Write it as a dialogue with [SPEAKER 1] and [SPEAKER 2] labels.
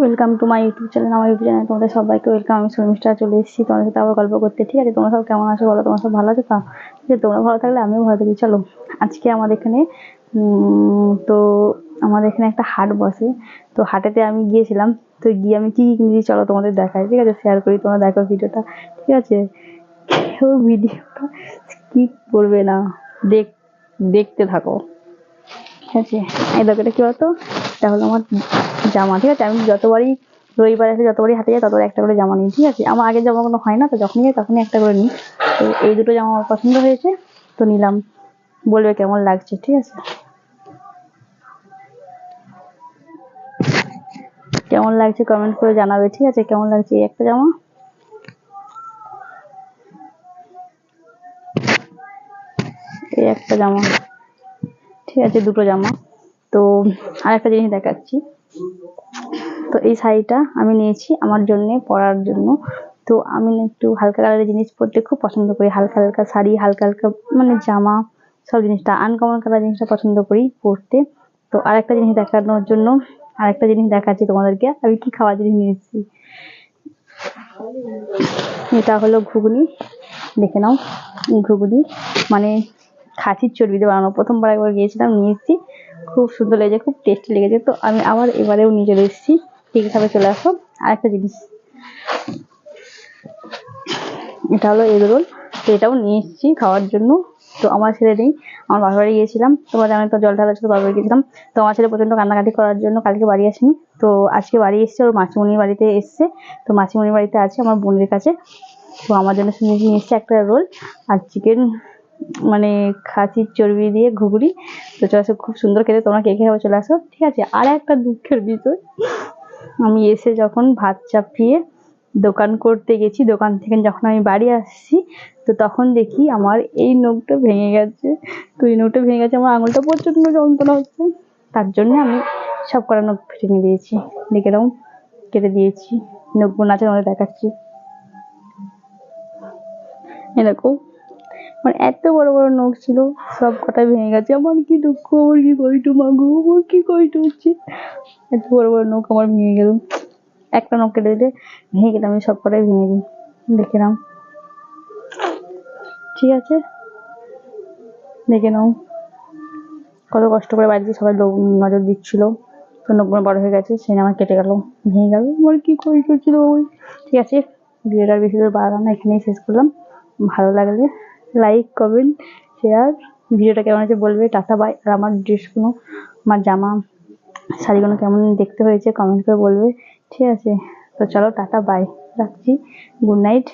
[SPEAKER 1] Welcome to my YouTube channel আমার YouTube channel তোমাদের সবাইকে ওয়েলকাম আমি শর্মিষ্ঠা চলে এসেছি তোমাদের সাথে আবার গল্প করতে। ঠিক আছে, তোমরা সব কেমন আছো বলো? তোমরা সব ভালো আছো? তো আছে, তোমরা ভালো থাকলে আমিও ভালো থাকি। চলো, আজকে আমাদের এখানে তো আমাদের এখানে একটা হাট বসে। তো হাটেতে আমি গিয়েছিলাম, তো গিয়ে আমি কী কি কিনেছি চলো তোমাদের দেখাই। ঠিক আছে শেয়ার করি, তোমরা দেখো ভিডিওটা। ঠিক আছে, কেউ ভিডিওটা স্কিপ করবে না। দেখ, দেখতে থাকো। ঠিক আছে, এই দেখো এটা কি বলতো? এটা হলো আমার জামা, ঠিক আছে? আমি যতবারই রবিবার এসে যতবারই হাতে যাই ততবার একটা করে জামা নিই, ঠিক আছে? আমার আগের জামা কোনো হয় না, তো যখনই যাই তখনই একটা করে নিই। তো এই দুটো জামা আমার পছন্দ হয়েছে, তো নিলাম। বলবে কেমন লাগছে, ঠিক আছে? কেমন লাগছে কমেন্ট করে জানাবে, ঠিক আছে? কেমন লাগছে এই একটা জামা? এই একটা জামা, ঠিক আছে? দুটো জামা। তো আর একটা জিনিস দেখাচ্ছি। তো এই শাড়িটা আমি নিয়েছি আমার জন্য, পরার জন্য। তো আমি একটু হালকা কালারের জিনিস পরতে খুব পছন্দ করি। হালকা হালকা শাড়ি, হালকা হালকা মানে জামা, সব জিনিসটা আনকমন কালার জিনিসটা পছন্দ করি পরতে। তো আর একটা জিনিস দেখানোর জন্য আর একটা জিনিস দেখাচ্ছি তোমাদেরকে। আমি কি খাওয়ার জিনিস নিয়ে এসেছি এটা হলো ঘুগনি। দেখে নাও, ঘুগনি। মানে খাসির চর্বি দিয়ে বানানো। প্রথমবার একবার গিয়েছিলাম নিয়ে এসেছি খুব সুন্দর লেগেছে, খুব টেস্টি লেগেছে। তো আমি আবার এবারেও নিয়ে চলে এসেছি ঠিক হিসাবে চলে আসো আর একটা জিনিস। এটা হলো এগ রোল তো এটাও নিয়ে এসেছি খাওয়ার জন্য। তো আমার ছেলে নেই, আমার বাবার বাড়ি গিয়েছিলাম। তোমার জানো তো জল ঢালা ছিল, বাবার বাড়ি গিয়েছিলাম। তো আমার ছেলে প্রচণ্ড কান্নাকাটি করার জন্য কালকে বাড়ি আসেনি। তো আজকে বাড়ি এসছে, ওর মাসিমণির বাড়িতে এসছে। তো মাসিমণির বাড়িতে আছে আমার বোনের কাছে। তো আমার জন্য শুনে নিয়ে এসছে একটা রোল আর চিকেন মানে খাসির চর্বি দিয়ে ঘুগনি। তো চলে আসো, খুব সুন্দর খেতে, তোমরা কে খাবে চলে আসো। ঠিক আছে, আর একটা দুঃখের বিষয়। আমি এসে যখন ভাত চাপিয়ে দোকান করতে গেছি, দোকান থেকে যখন আমি বাড়ি আসছি, তো তখন দেখি আমার এই নখটা ভেঙে গেছে। তো এই নখটা ভেঙে গেছে, আমার আঙুলটা প্রচণ্ড যন্ত্রণা হচ্ছে। তার জন্য আমি সব কটা নখ ভেঙে দিয়েছি। দেখে কেটে দিয়েছি। নখগুলো আছে তোমাদের দেখাচ্ছি। এ দেখো আমার এত বড় বড় নখ ছিল, সব কটাই ভেঙে গেছে। আমার কি দুঃখ, আমার কি কষ্ট মাগো আমার কি কষ্ট হচ্ছে? এত বড় বড় নখ আমার ভেঙে গেল। একটা নখ কেটে দিলে ভেঙে গেলে আমি সব কটাই ভেঙে দিই। দেখে নাও। ঠিক আছে? দেখে নাও। কত কষ্ট করে বাড়িতে সবাই লোক নজর দিচ্ছিল। তো নখগুলো বড় হয়ে গেছে, সেই আমার কেটে গেল, ভেঙে গেল। আমার কি হচ্ছিল আমার ঠিক আছে, ভিডিওটা বেশি দূর বাড়ালাম এখানেই শেষ করলাম। ভালো লাগলে লাইক কমেন্ট শেয়ার ভিডিওটা কেমন হয়েছে বলবে টাটা বাই আর আমার ড্রেসগুলো, আমার জামা, শাড়িগুলো কেমন দেখতে হয়েছে কমেন্ট করে বলবে। ঠিক আছে, তো চলো টাটা বাই রাখছি। Good night